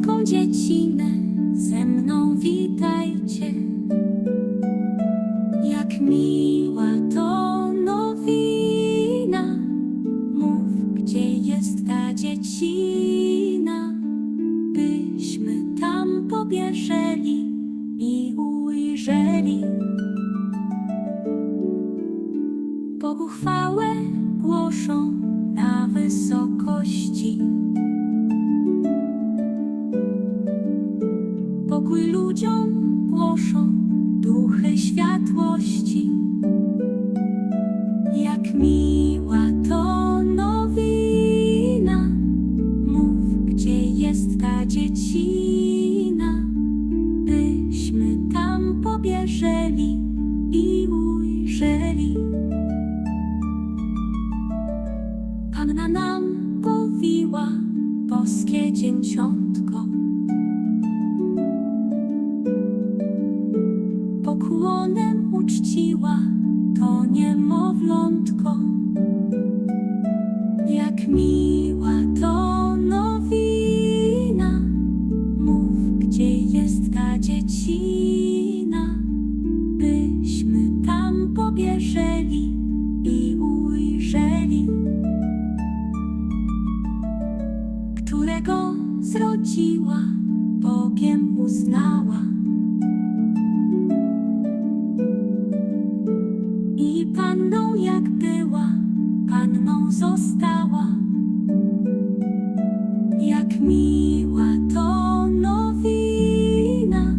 niebieską dziecinę, ze mną witajcie. Jak miła to nowina, mów, gdzie jest ta dziecina, byśmy tam pobieżeli i ujrzeli. Bogu chwałę głoszą na wysokości. Ludziom głoszą duchy światłości. Jak miła to nowina, mów, gdzie jest ta dziecina, byśmy tam pobieżeli i ujrzeli. Panna nam powiła, boskie dzieciątko. Uczciła to niemowlątko. Jak miła to nowina, mów, gdzie jest ta dziecina, byśmy tam pobieżeli i ujrzeli. którego zrodziła, Bogiem uznała. Jak była, panną została. Jak miła to nowina,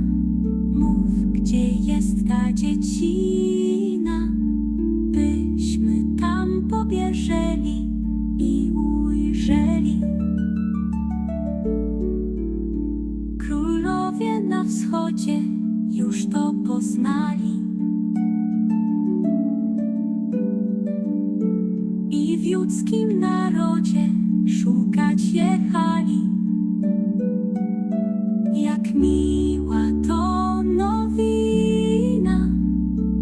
mów, gdzie jest ta dziecina, byśmy tam pobieżeli i ujrzeli. Królowie na wschodzie już to poznali. Judzkim narodzie szukać jechali. Jak miła to nowina,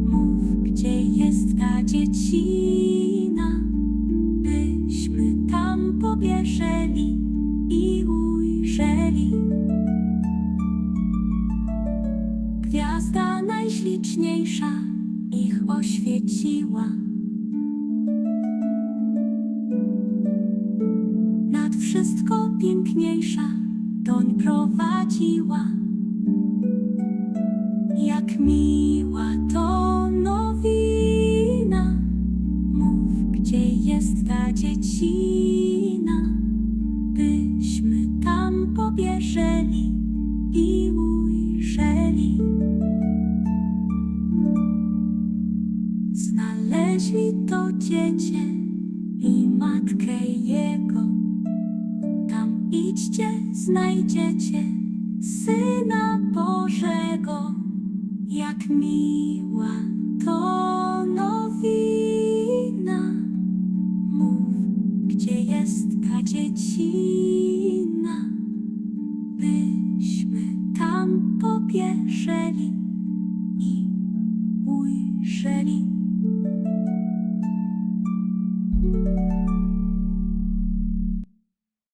mów, gdzie jest ta dziecina, byśmy tam pobieżeli i ujrzeli. Gwiazda najśliczniejsza ich oświeciła. Nad wszystko piękniejsza doń prowadziła. Jak miła to nowina, mów, gdzie jest ta dziecina, byśmy tam pobieżeli i ujrzeli. Znaleźli to dziecię i matkę jego. Tam idźcie, znajdziecie Syna Bożego. Jak miła to nowina. Mów, gdzie jest ta dziecina, byśmy tam pobieżeli i ujrzeli. Música